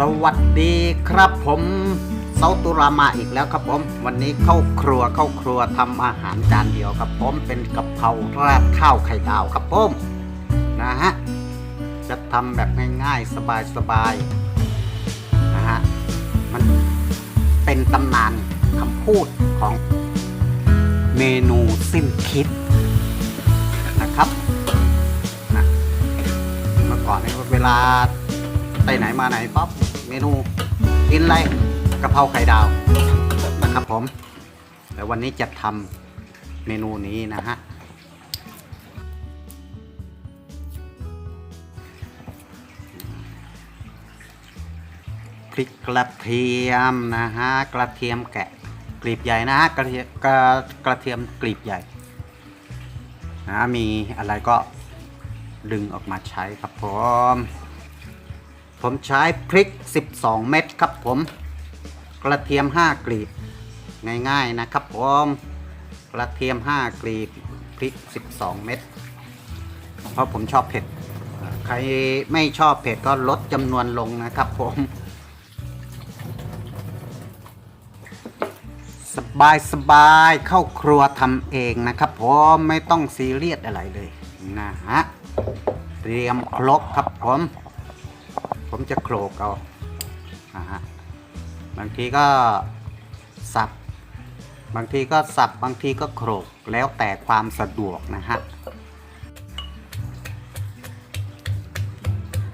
สวัสดีครับผมเซาตุรามาอีกแล้วครับผม วันนี้เข้าครัวเข้าครัวทำอาหารจานเดียวครับผมเป็นกะเพราราดข้าวไข่ดาวครับผมนะฮะจะทำแบบง่ายๆ สบายๆนะฮะมันเป็นตำนานคำพูดของเมนูสิ้นคิดนะครับนะเมื่อก่อนเนี่ยเวลาไปไหนมาไหนปั๊บ นูกินอะไรกะเพราไข่ดาวนะครับผมแต่วันนี้จะทำเมนูนี้นะฮะพริกกระเทียมนะฮะกระเทียมแกะกลีบใหญ่นะฮะกระเทียมกระกระเทียมกลีบใหญ่นะมีอะไรก็ดึงออกมาใช้ครับผม ผมใช้พริก 12 เม็ดครับผม กระเทียม 5 กลีบ ง่ายๆนะครับผม กระเทียม 5 กลีบ พริก 12 เม็ด เพราะผมชอบเผ็ด ใครไม่ชอบเผ็ดก็ลดจำนวนลงนะครับผมสบายสบายเข้าครัวทำเองนะครับผมไม่ต้องซีเรียสอะไรเลยนะฮะเตรียมครกครับผม ผมจะโขลกเอานะฮะบางทีก็สับ บางทีก็สับ บางทีก็โขลกแล้วแต่ความสะดวกนะฮะ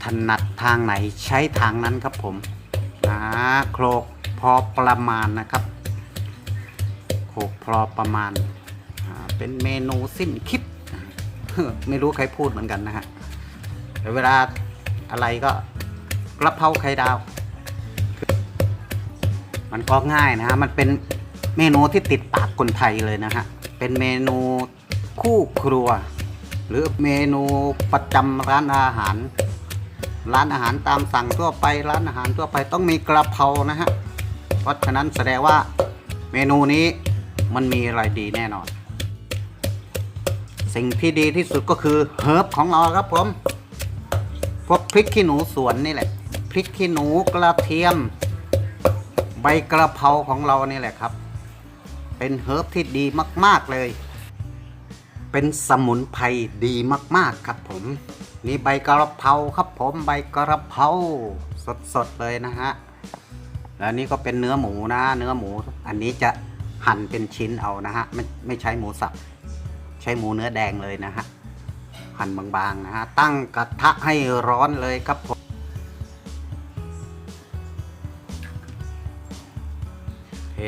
ถนัดทางไหนใช้ทางนั้นครับผมนะโขลกพอประมาณนะครับโขลกพอประมาณ เป็นเมนูสิ้นคิด ไม่รู้ใครพูดเหมือนกันนะฮะแต่เวลาอะไรก็ กระเพราไข่ดาว มันก็ง่ายนะฮะ มันเป็นเมนูที่ติดปากคนไทยเลยนะฮะ เป็นเมนูคู่ครัว หรือเมนูประจำร้านอาหาร ร้านอาหารตามสั่งทั่วไปร้านอาหารทั่วไปต้องมีกระเพรานะฮะ เพราะฉะนั้นแสดงว่าเมนูนี้มันมีอะไรดีแน่นอน สิ่งที่ดีที่สุดก็คือเฮิร์บของเราครับผมพวกพริกขี้หนูสวนนี่แหละ พริกขี้หนูกระเทียม ใบกระเพราของเรานี่แหละครับ เป็นเฮิร์บที่ดีมาก ๆเลย เป็นสมุนไพรดีมาก ๆ ครับผมนี่ใบกระเพราครับผมใบกระเพราสดๆเลยนะฮะแล้วนี่ก็เป็นเนื้อหมูนะ เนื้อหมู อันนี้จะหั่นเป็นชิ้นเอานะฮะไม่ไม่ใช้หมูสับใช้หมูเนื้อแดงเลยนะฮะหั่นบางๆนะฮะตั้งกระทะให้ร้อนเลยครับผม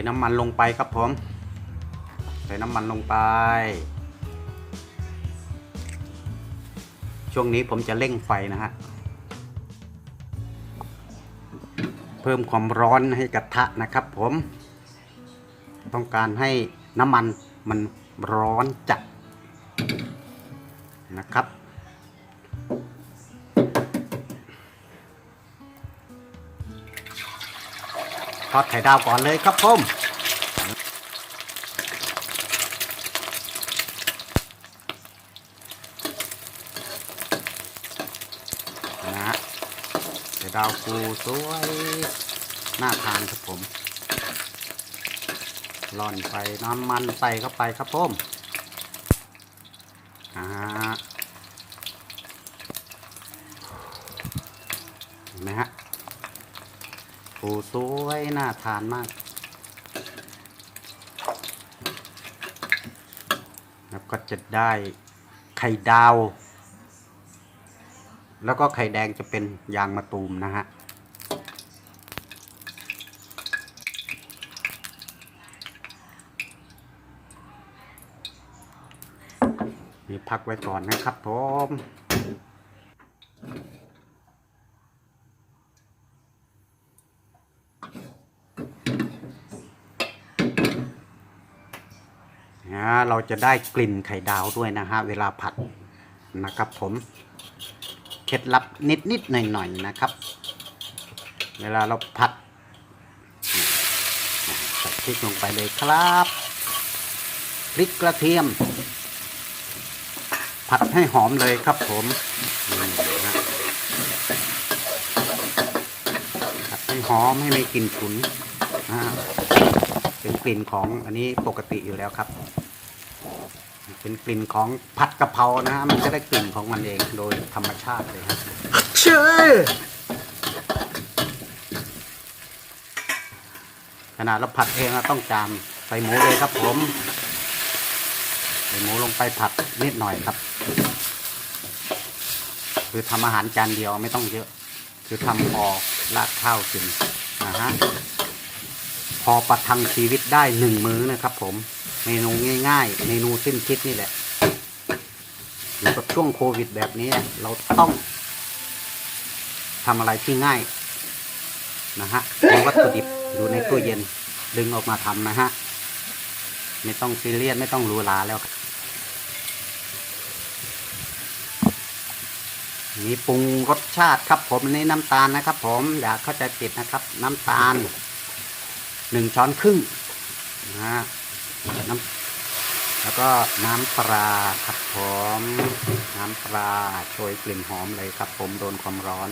น้ำมันลงไปครับผมเทน้ำมันลงไป ช่วงนี้ผมจะเร่งไฟนะฮะ เพิ่มความร้อนให้กระทะนะครับผม ต้องการให้น้ำมันมันร้อนจัดนะครับ ทอดไข่ดาวก่อนเลยครับผมนะฮะไข่ดาวฟูสวยน่าทานครับผมร่อนไปน้ำมันใส่เข้าไปครับผมอ่าเห็นไหมฮะ ฟูสวยน่าทานมากแล้วก็จะได้ไข่ดาว แล้วก็ไข่แดงจะเป็นยางมะตูมนะฮะนี่พักไว้ก่อนนะครับผม นะเราจะได้กลิ่นไข่ดาวด้วยนะฮะเวลาผัดนะครับผมเคล็ดลับนิดนิดหน่อยหน่อยนะครับ เวลาเราผัดใส่พริกลงไปเลยครับพริกกระเทียม ผัดให้หอมเลยครับผมนี่นะฮะอมให้ไม่กลิ่นฉุนอ่าเป็นกลิ่นของอันนี้ปกติอยู่แล้วครับ เป็นกลิ่นของผัดกะเพรานะฮะมันจะได้กลิ่นของมันเองโดยธรรมชาติเลยครับเชื่อขนาดเราผัดเองเราต้องจามใส่หมูเลยครับผมใส่หมูลงไปผัดนิดหน่อยครับ คือทำอาหารจานเดียวไม่ต้องเยอะ คือทำพอราดข้าวกินนะฮะพอประทังชีวิตได้หนึ่งมื้อนะครับผม เมนูง่ายๆ เมนูสิ้นคิดนี่แหละอยู่กับช่วงโควิดแบบนี้ เราต้องทำอะไรที่ง่ายนะฮะมีวัตถุดิบอยู่ในตู้เย็น ดึงออกมาทำนะฮะ ไม่ต้องซีเรียสไม่ต้องรูหราแล้วครับมีปรุงรสชาติครับผมอันนี้น้ำตาลนะครับ ผมอย่าเข้าใจผิดนะครับ น้ำตาลหนึ่งช้อนครึ่งนะฮะ น้ำแล้วก็น้ำปลาครับผมน้ำปลาโชยกลิ่นหอมเลยครับ ผมโดนความร้อน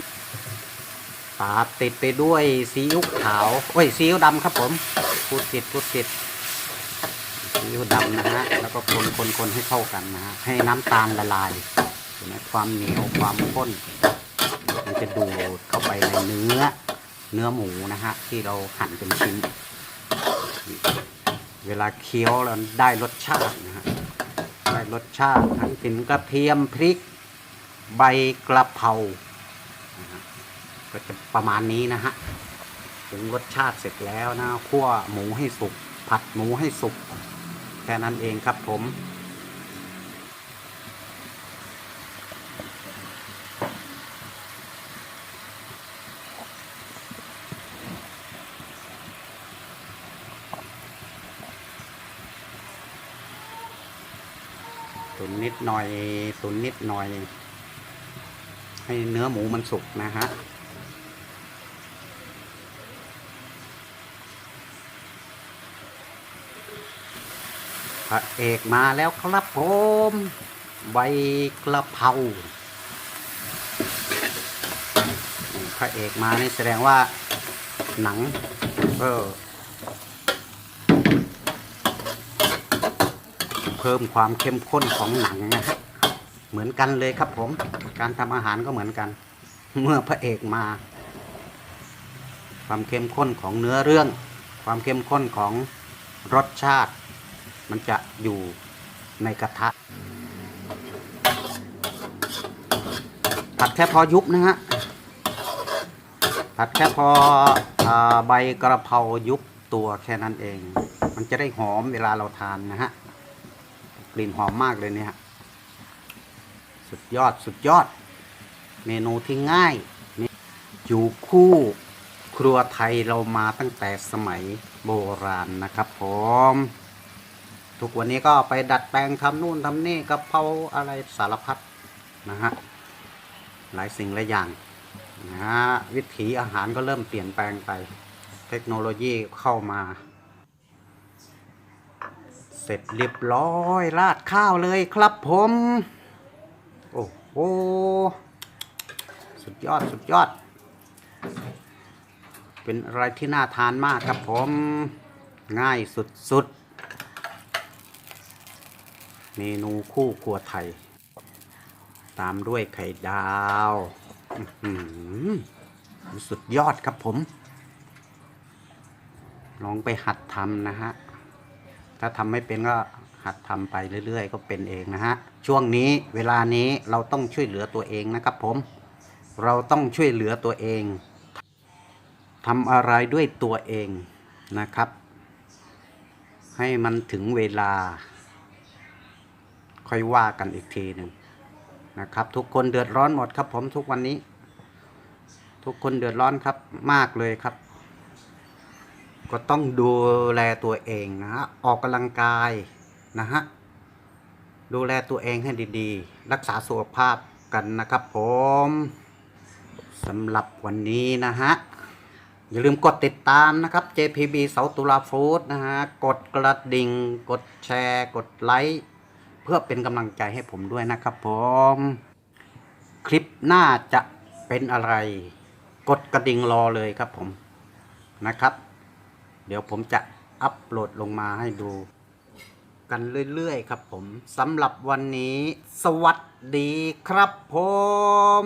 ตาติดไปด้วยซีอิ๊วขาวโอ้ยซีอิ๊วดำครับผมพูดผิดพูดผิดซีอิ๊วดำนะฮะแล้วก็คนคนคนให้เข้ากันนะฮะให้น้ำตาลละลายเห็นไหมความเหนียวความข้นมันจะดูดเข้าไปในเนื้อเนื้อหมูนะฮะที่เราหั่นเป็นชิ้น เวลาเคี้ยวแล้วได้รสชาตินะฮะได้รสชาติทั้งกลิ่นกระเทียมพริก ใบกระเพรานะฮะก็จะประมาณนี้นะฮะถึงรสชาติเสร็จแล้วนะคั่วหมูให้สุกผัดหมูให้สุกแค่นั้นเองครับผม ตุนนิดหน่อย ตุนนิดหน่อย ให้เนื้อหมูมันสุกนะฮะพระเอกมาแล้วครับผมใบกระเพราพระเอกมานี่แสดงว่าหนัง เออ เพิ่มความเข้มข้นของหนังนะฮะเหมือนกันเลยครับผม การทำอาหารก็เหมือนกัน เมื่อพระเอกมา ความเข้มข้นของเนื้อเรื่อง ความเข้มข้นของรสชาติ มันจะอยู่ในกระทะ ผัดแค่พอยุบนะฮะผัดแค่พออใบกระเพรายุบตัวแค่นั้นเอง มันจะได้หอมเวลาเราทานนะฮะ กลิ่นหอมมากเลยเนี่ยสุดยอดสุดยอด เมนูที่ง่ายอยู่คู่ครัวไทยเรามาตั้งแต่สมัยโบราณนะครับผมทุกวันนี้ก็ไปดัดแปลงทำนู่นทำนี่กะเพราอะไรสารพัดนะฮะหลายสิ่งหลายอย่างนะฮะวิถีอาหารก็เริ่มเปลี่ยนแปลงไป เทคโนโลยีเข้ามา ร็จเรียบร้อยราดข้าวเลยครับผม โอ้โหสุดยอดสุดยอด เป็นอะไรที่น่าทานมากครับผม ง่ายสุดๆ เมนูคู่ครัวไทย ตามด้วยไข่ดาวอือหือสุดยอดครับผม ลองไปหัดทำนะฮะ ถ้าทำไม่เป็นก็หัดทำไปเรื่อย ๆ ก็เป็นเองนะฮะ ช่วงนี้เวลานี้เราต้องช่วยเหลือตัวเองนะครับผม เราต้องช่วยเหลือตัวเองทำอะไรด้วยตัวเองนะครับ ให้มันถึงเวลา ค่อยว่ากันอีกทีหนึ่งนะครับ ทุกคนเดือดร้อนหมดครับผมทุกวันนี้ ทุกคนเดือดร้อนครับมากเลยครับ ก็ต้องดูแลตัวเองนะฮะออกกำลังกายนะฮะดูแลตัวเองให้ดีๆ รักษาสุขภาพกันนะครับผมสำหรับวันนี้นะฮะ อย่าลืมกดติดตามนะครับ JPB เสาตุลาฟู้ดนะฮะ กดกระดิ่ง กดแชร์ กดไลค์ เพื่อเป็นกำลังใจให้ผมด้วยนะครับผม คลิปหน้าจะเป็นอะไร กดกระดิ่งรอเลยครับผมนะครับ เดี๋ยวผมจะอัปโหลดลงมาให้ดู กันเรื่อยๆครับผมสำหรับวันนี้ สวัสดีครับผม